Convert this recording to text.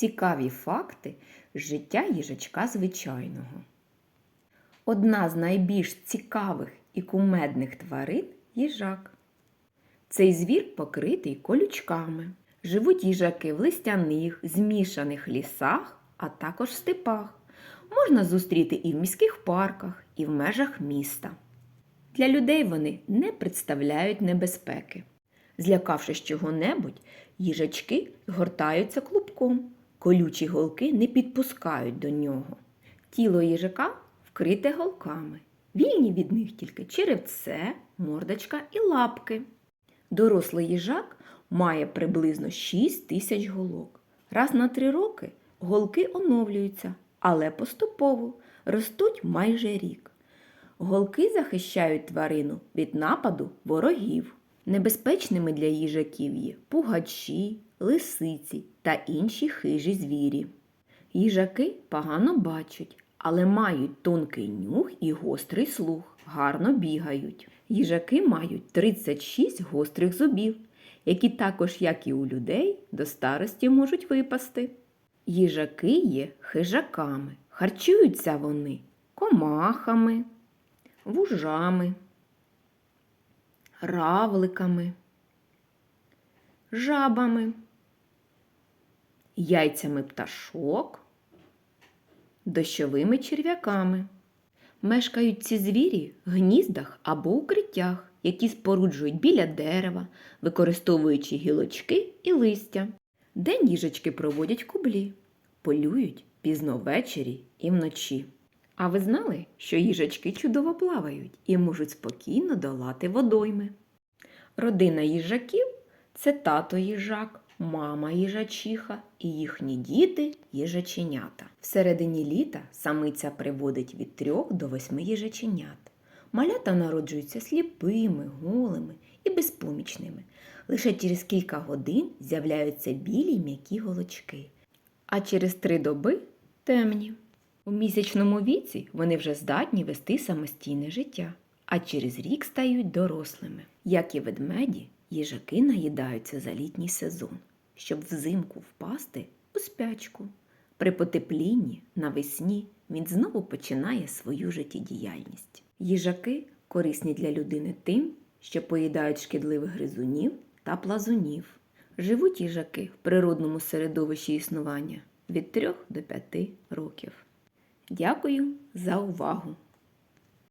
Цікаві факти життя їжачка звичайного. Одна з найбільш цікавих і кумедних тварин їжак. Цей звір покритий колючками. Живуть їжаки в листяних, змішаних лісах, а також степах. Можна зустріти і в міських парках, і в межах міста. Для людей вони не представляють небезпеки. Злякавшись чого-небудь, їжачки гортаються клубком. Колючі голки не підпускають до нього. Тіло їжака вкрите голками. Вільні від них тільки черевце, мордочка і лапки. Дорослий їжак має приблизно 6 тисяч голок. Раз на три роки голки оновлюються, але поступово ростуть майже рік. Голки захищають тварину від нападу ворогів. Небезпечними для їжаків є пугачі, лисиці та інші хижі звірі. Їжаки погано бачать, але мають тонкий нюх і гострий слух, гарно бігають. Їжаки мають 36 гострих зубів, які також, як і у людей, до старості можуть випасти. Їжаки є хижаками, харчуються вони комахами, вужами, равликами, жабами, яйцями пташок, дощовими черв'яками. Мешкають ці звірі в гніздах або укриттях, які споруджують біля дерева, використовуючи гілочки і листя. День їжачки проводять кублі, полюють пізно ввечері і вночі. А ви знали, що їжачки чудово плавають і можуть спокійно долати водойми? Родина їжаків це тато їжак, мама їжачиха і їхні діти їжаченята. Всередині літа самиця приводить від трьох до восьми їжаченят. Малята народжуються сліпими, голими і безпомічними. Лише через кілька годин з'являються білі м'які голочки, а через три доби темні. У місячному віці вони вже здатні вести самостійне життя, а через рік стають дорослими. Як і ведмеді, їжаки наїдаються за літній сезон, щоб взимку впасти у спячку. При потеплінні навесні він знову починає свою життєдіяльність. Їжаки корисні для людини тим, що поїдають шкідливих гризунів та плазунів. Живуть їжаки в природному середовищі існування від 3 до 5 років. Дякую за увагу!